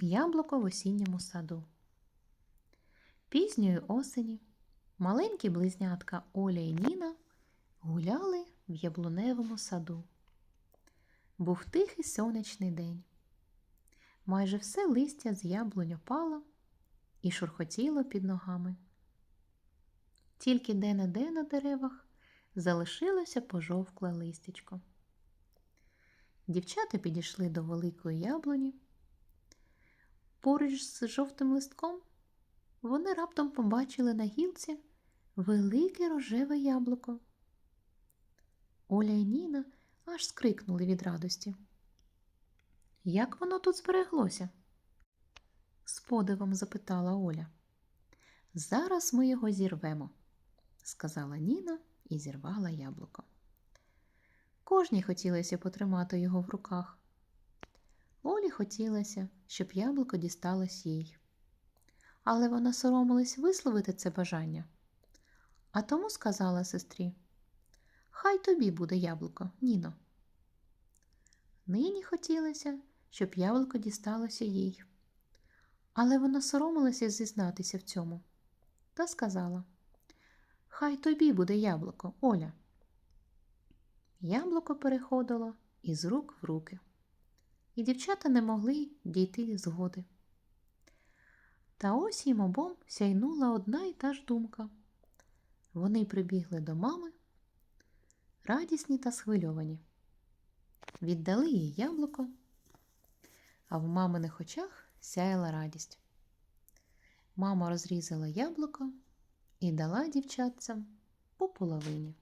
Яблуко в осінньому саду. Пізньої осені маленькі близнятка Оля і Ніна гуляли в яблуневому саду. Був тихий сонячний день. Майже все листя з яблунь опало і шурхотіло під ногами. Тільки де-не-де на деревах залишилося пожовкле листячко. Дівчата підійшли до великої яблуні. Поруч з жовтим листком вони раптом побачили на гілці велике рожеве яблуко. Оля і Ніна аж скрикнули від радості. Як воно тут збереглося? з подивом запитала Оля. Зараз ми його зірвемо, сказала Ніна і зірвала яблуко. Кожній хотілося потримати його в руках. Олі хотілося, щоб яблуко дісталось їй. Але вона соромилась висловити це бажання. А тому сказала сестрі: Хай тобі буде яблуко, Ніно. Нині хотілося, щоб яблуко дісталося їй. Але вона соромилася зізнатися в цьому та сказала: Хай тобі буде яблуко, Оля. Яблуко переходило із рук в руки, і дівчата не могли дійти згоди. Та ось їм обом сяйнула одна і та ж думка. Вони прибігли до мами, радісні та схвильовані. Віддали їй яблуко, а в маминих очах сяяла радість. Мама розрізала яблуко і дала дівчатцям по половині.